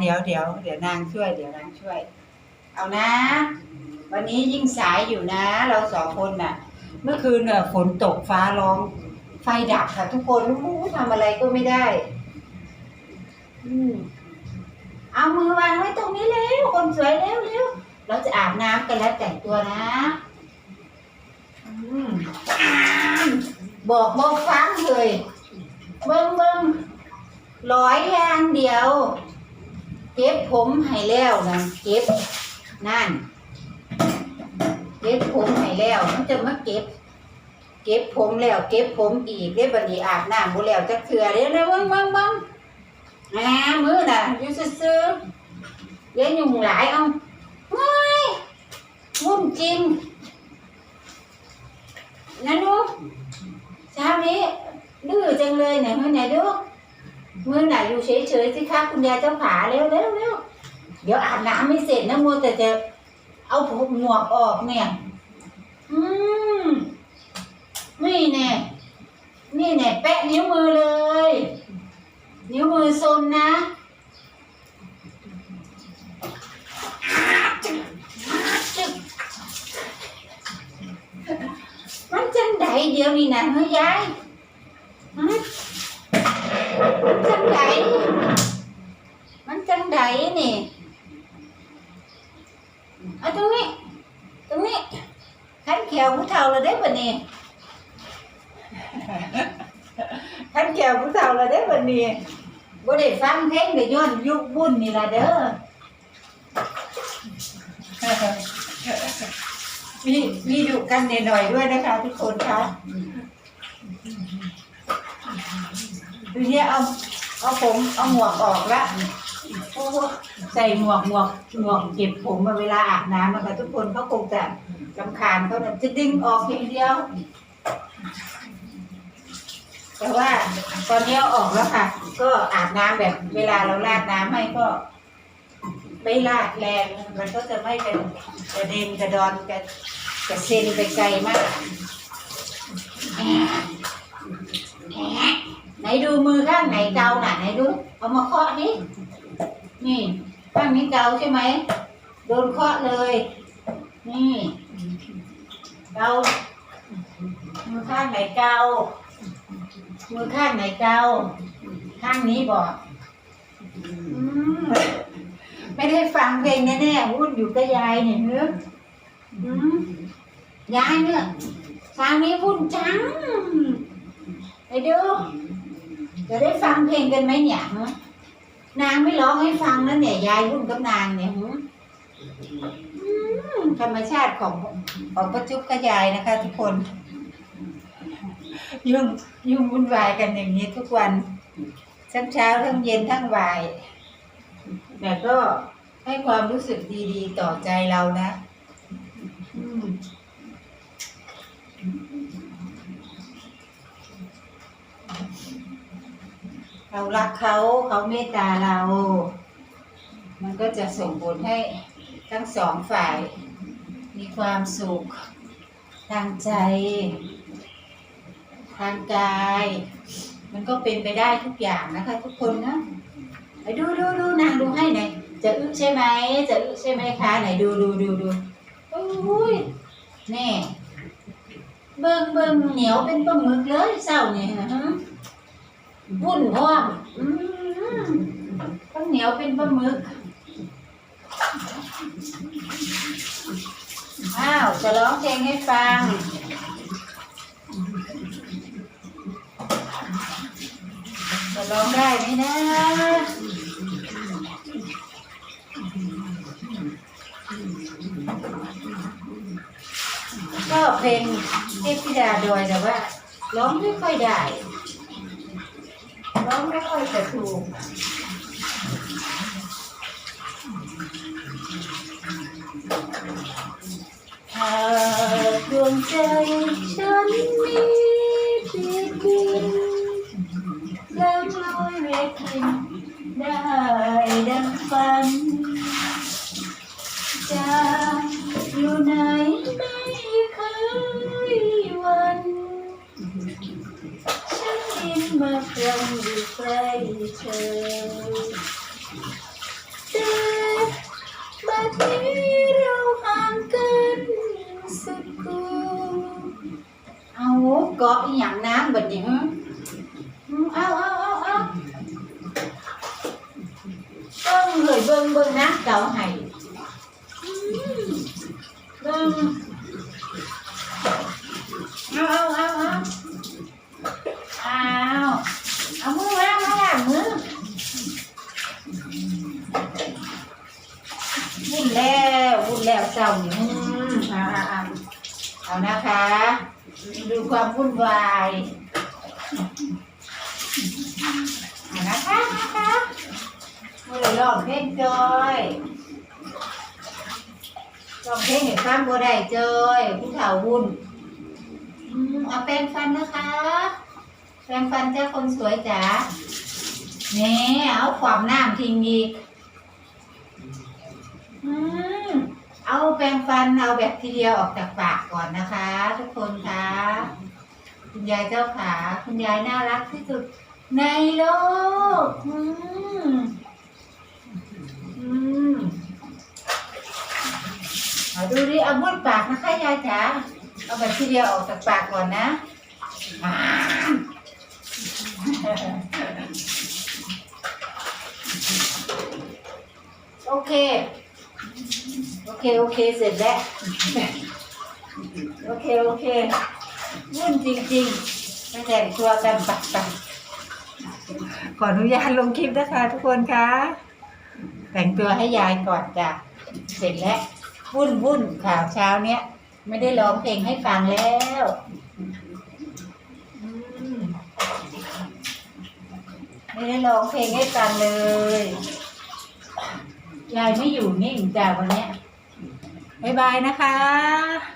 เดี๋ยวเดี๋ยวเดี๋ยวนางช่วย เดี๋ยวนางช่วย เอานะ วันนี้ยิ่งสายอยู่นะ เราสองคนน่ะ เมื่อคืนเนี่ยฝนตกฟ้าร้อง ไฟดับค่ะทุกคนรู้ทำอะไรก็ไม่ได้ อืมเอามือวางไว้ตรงนี้เร็วคนสวยเร็วเร็วเราจะอาบน้ำกันแล้วแต่งตัวนะอืมบอกบอกฟังเลยเบิ้งเบิ้งร้อยยางเดียว เก็บผมให้แล้วนะเก็บนั่น เก็บผมให้แล้วมันจะมาเก็บ เก็บผมแล้ว เก็บผมอีกเรียบันนี้อาบน้ำบุแล้วจะเถื่อเด้อเด้อเบิ้งเบิ้งเบิ้งแหมมือน่ะอยู่ซื่อๆเดี๋ยวยุงหลายเอาว้ายวุ่นจริงนะลูกเช้านี้ดื้อจังเลยไหนมือไหน ดูมือไหนอยู่เฉยๆสิคะคุณยายเจ้าขาเร็วเร็วเร็วเดี๋ยวอาบน้ำไม่เสร็จนะมัวแต่จะเอาผมหมวกออกเนี่ย อืมนี่แน่นี่แน่แปะนิ้วมือเลย นิ้วมือซนนะมันจังไดเดียวนี่นะเฮ้ยยาย จังไดมันจังไดนี่เอาตรงนี้ ตรงนี้ขันแขวผู้เฒ่าเลยได้ปะนี่ขันแขวผู้เฒ่าเลยได้ปะนี่บ่ได้ฟังเพลงแต่ย้อนยุคบุญนี่ล่ะเด้อมีมีดุกันหน่อยๆด้วยนะคะทุกคนคะ ดูเนี่ยเอาเอาผมเอาหมวกออกละโอ้โหใส่หมวกหมวกหมวกเก็บผมมาเวลาอาบน้ำนะคะทุกคนเขาคงจะลำคาญเขาน่ะจะดึงออกเพียงเดียว แต่ว่าตอนนี้เอาออกแล้วค่ะ ก็อาบน้ำแบบเวลาเราราดน้ำให้ก็ ไม่ลาดแรงมันก็จะไม่เป็นกระเด็นกระดอนกระกระเซ็นไปไกลมาก ไหนดูมือข้างไหนเกาหน่ะไหนดูเอามาเคาะดินี่ข้างนี้เกาใช่ไหมโดนเคาะเลย นี่เกามือข้างไหนเกามือข้างไหนเกาข้างนี้บอกอมไม่ได้ฟังเพลงแน่ๆวุ่นอยู่กับยายเนี่ยเนื้อยายเนี่ยทางนี้วุ่นจังไปดู จะได้ฟังเพลงกันไหมเนี่ยนางไม่ร้องให้ฟังนะเนี่ยยายวุ่นกับนางเนี่ยหืออืมธรรมชาติของของประจุกกับยายนะคะ ทุกคน ยุ่งยุ่งวุ่นวายกันอย่างนี้ทุกวันทั้งเช้าทั้งเย็นทั้งบ่ายแต่ก็ให้ความรู้สึกดีๆ ต่อใจเรานะ เรารักเขาเขาเมตตาเรา มันก็จะส่งผลให้ทั้งสองฝ่าย มีความสุข ทางใจ ทางกาย มันก็เป็นไปได้ทุกอย่างนะคะ ทุกคนนะไหนดูดูดูนางดูให้ไหนอยจะอึใช่ไหมจะอึใช่ไหมคะไหนดูดูดูดูโอ้ยแน่เบิ่งเบิ่งเหนียวเป็นปลาหมึกเลยเศร้าเนี่ยนะฮะ วุ่นพร้อมอืมทั้งเหนียวเป็นปลาหมึกอ้าว จะร้องเพลงให้ฟัง จะร้องได้ไหมนะก็เพลงเทพธิดาโดยแต่ว่าร้องไม่ค่อยได้ ร้องไม่ค่อยจะถูกหากดวงใจฉันนี้ติดดินแล้วลอยเวทินได้ดังฝัน จะอยู่ไหนไม่เคยวัน in my friend will play But you don't uncle so cool Ông có cái nhận nám bình vậy hả? Ừ, áo áo áo áo. Con người bưng bưng nát cậu này Bưng Áo áo áo. จ้านี่อืมเอาอาเอาเอานะคะ ดูความวุ่นวายเอานะคะนะคะม่ได้ร้องเพลงจอยร้องเพลงเห็นฟังบ่ได้จอยผู้เฒ่าวุ่นอืมเอาแปรงฟันนะคะ แปรงฟันเจ้าคนสวยจ๋าเนี่เอาความน้ำทิ้งอีกอืม ปรงฟันเอาแบบทีเดียออกจากปากก่อนนะคะ ทุกคนคะคุณยายเจ้าขาคุณยายน่ารักที่สุดในโลกอืมอืมเอาดูดิเอาบ้วนปากนะคะยายจ๋าเอาแบบทีเดียออกจากปากก่อนนะอ่าโอเค เคโอเคเสร็จแล้ว โอเคโอเควุ่นจริงๆไม่แต่งตัวกันปักปักขออนุญาตลงคลิปนะคะ ทุกคนคะ แต่งตัวให้ยายก่อนจ้ะเสร็จแล้ววุ่นวุ่นข่าวเช้าเนี้ยไม่ได้ร้องเพลงให้ฟังแล้วมไม่ได้ร้องเพลงให้ฟังเลย ยายไม่อยู่นิ่งจ้ะวันเนี้ย บ๊ายบายนะคะ